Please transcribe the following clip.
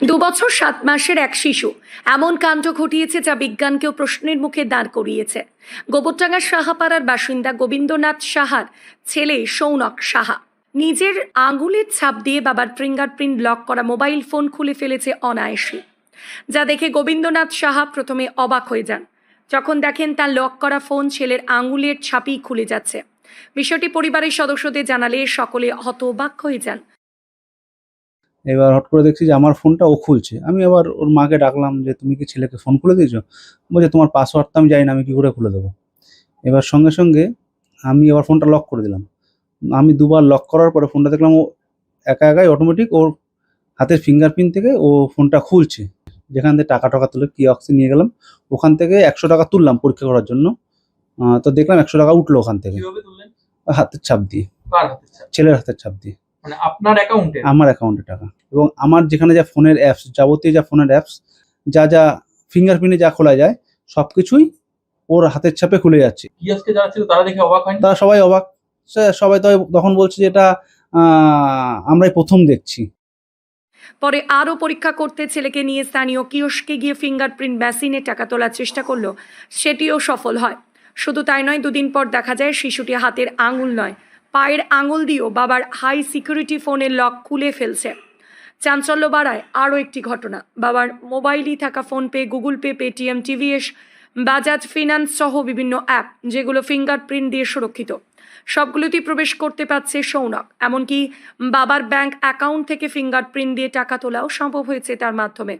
দুবছর সাত মাসের এক শিশু। এমন কাণ্ড ঘটিয়েছে যা বিজ্ঞানকেও প্রশ্নের মুখে দাঁড় করিয়েছে। গোবরটাঙ্গার সাহাপাড়ার বাসিন্দা গোবিন্দনাথ সাহার ছেলে সৌনক সাহা। নিজের আঙুলের ছাপ দিয়ে বাবার ফিঙ্গারপ্রিন্ট লক করা মোবাইল ফোন খুলে ফেলেছে অনায়াসে। যা দেখে গোবিন্দনাথ সাহা প্রথমে অবাক হয়ে যান। যখন দেখেন তার লক করা ফোন ছেলের আঙুলের ছাপই খুলে যাচ্ছে। বিষয়টি পরিবারের সদস্যদের জানালে সকলে হতবাক হয়ে যান। এবার হট করে দেখছি যে আমার ফোনটা ও খুলছে। আমি আবার ওর মাকে ডাকলাম যে তুমি কি ছেলেকে ফোন খুলে দিয়েছ? বলছে তোমার পাসওয়ার্ড তো আমি জানি না আমি কী করে খুলে দেবো? এবার সঙ্গে সঙ্গে আমি আবার ফোনটা লক করে দিলাম। আমি দুবার লক করার পরে ফোনটা দেখলাম ও একা একাই অটোমেটিক ওর হাতের ফিঙ্গারপ্রিন্ট থেকে ও ফোনটা খুলছে। যেখান থেকে টাকা টাকা তুলে কি অক্সি নিয়ে গেলাম। ওখান থেকে একশো টাকা তুললাম পরীক্ষা করার জন্য। তো দেখলাম একশো টাকা উঠল ওখান থেকে। হাতের ছাপ দিয়ে? ছেলের হাতের ছাপ দিয়ে। মানে আপনার অ্যাকাউন্টে আমার অ্যাকাউন্টে টাকা। এবং আমার যেখানে যা ফোনের অ্যাপস যাবতীয় যা ফোনের অ্যাপস যা যা ফিঙ্গারপ্রিন্টে যা খোলা যায় সব কিছুই ওর হাতের ছাপে খুলে যাচ্ছে। কিয়াসকে যারা ছিল তারা দেখে অবাক হয়নি? তারা সবাই অবাক। সবাই তো তখন বলছে যে এটা আমরাই প্রথম দেখছি। পরে আরও পরীক্ষা করতে ছেলেকে নিয়ে স্থানীয় কিয়স্কে গিয়ে ফিঙ্গারপ্রিন্ট মেশিনে টাকা তোলার চেষ্টা করল। সেটিও সফল হয়। শুধু তাই নয় দুদিন পর দেখা যায় শিশুটি হাতের আঙুল নয়। পায়ের আঙুল দিয়েও বাবার হাই সিকিউরিটি ফোনের লক খুলে ফেলছে। চাঞ্চল্য বাড়ায় আরও একটি ঘটনা। বাবার মোবাইলই থাকা PhonePe, Google Pay, Paytm, TVS, Bajaj finance সহ বিভিন্ন অ্যাপ, যেগুলো ফিঙ্গারপ্রিন্ট দিয়ে সুরক্ষিত। সবগুলোতেই প্রবেশ করতে পারছে সৌনক। এমনকি বাবার ব্যাংক অ্যাকাউন্ট থেকে ফিঙ্গারপ্রিন্ট দিয়ে টাকা তোলাও সম্ভব হয়েছে তার মাধ্যমে।